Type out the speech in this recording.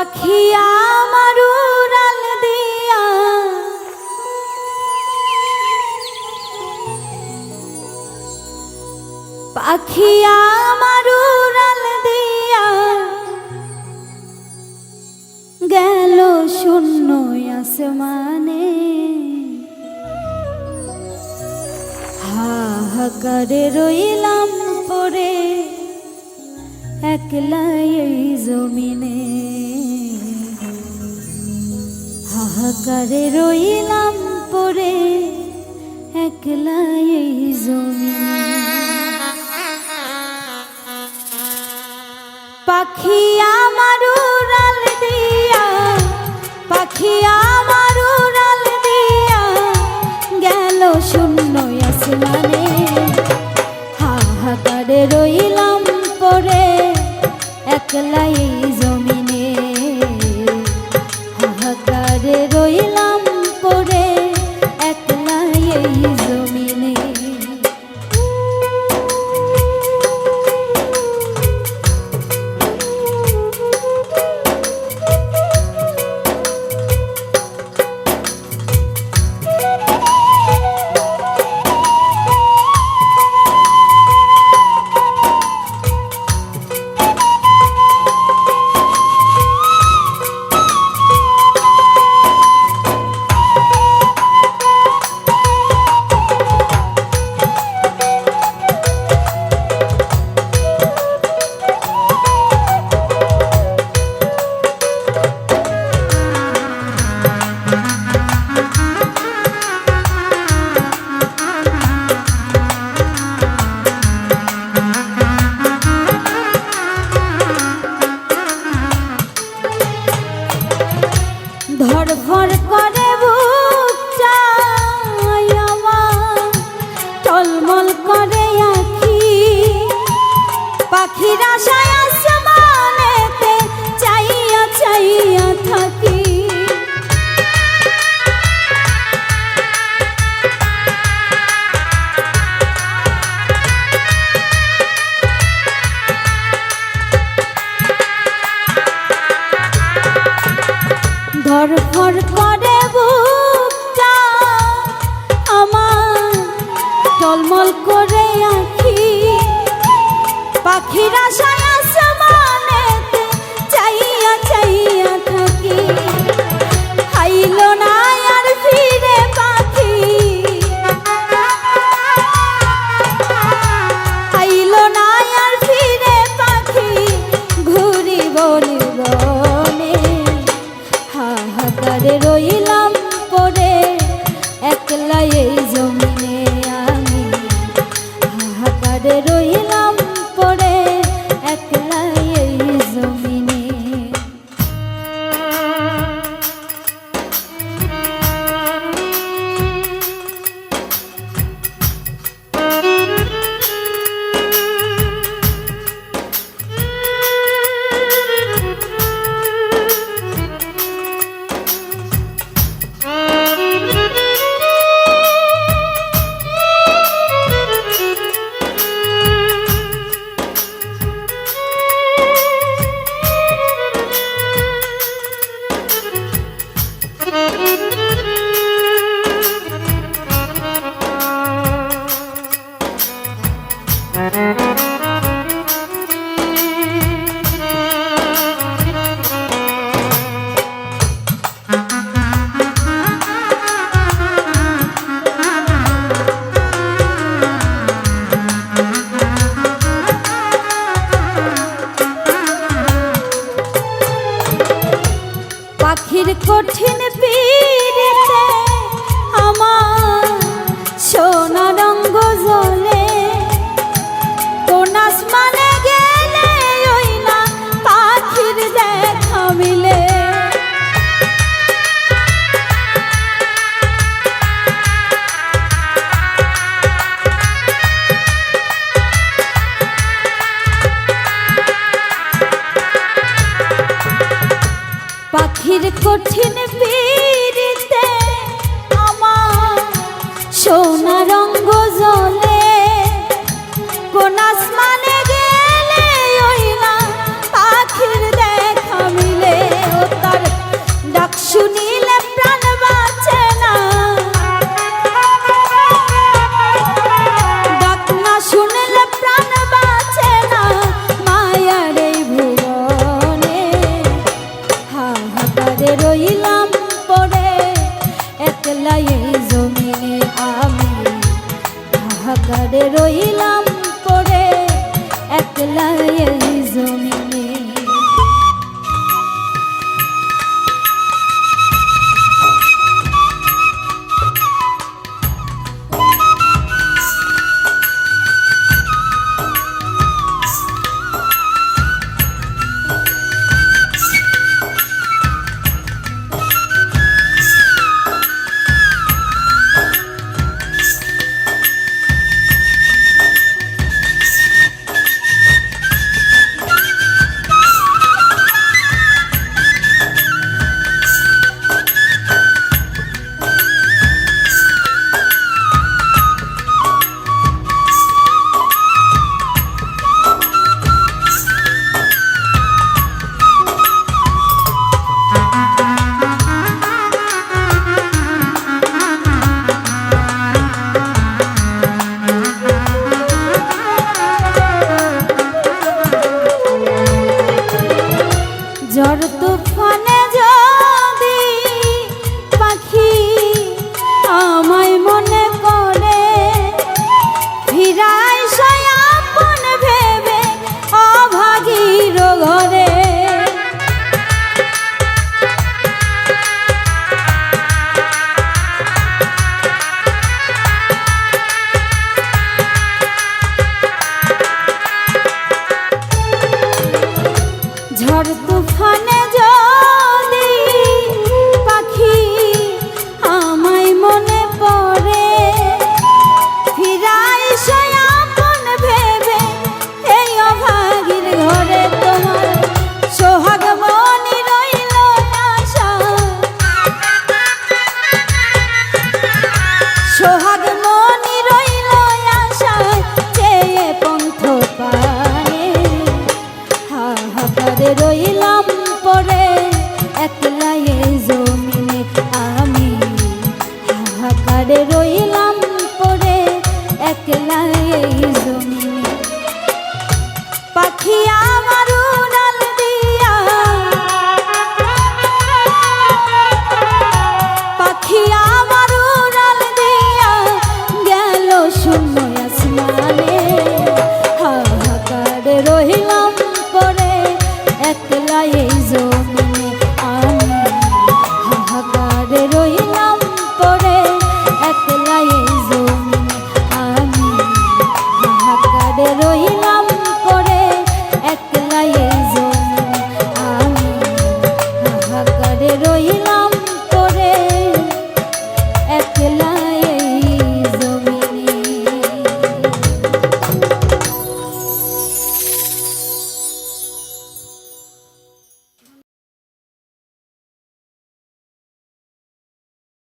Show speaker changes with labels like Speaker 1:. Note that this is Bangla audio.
Speaker 1: পাখি আমার উড়াল দিয়া। পাখি আমার উড়াল দিয়া। গেল শূন্য আসমানে। হাহাকারে রইলাম পরে একলাই জমিনে। হাহাকারে রইলাম পরে একলাই এই জমিনে। পাখি আমার উড়াল দিয়া, পাখি আমার উড়াল দিয়া গেল শূন্য আসমানে। হাহাকারে রইলাম একলাই টলমল করে আখি। পাখিরা আশায় হাহাকারে রইলাম পরে একলা এই জমিনে আমি। হাহাকারে রইলাম কঠিন পাখির কঠিন রইলাম পরে একলাই জমিনে আমি। রইলাম হাহাকারে রইলাম পরে একলাই এই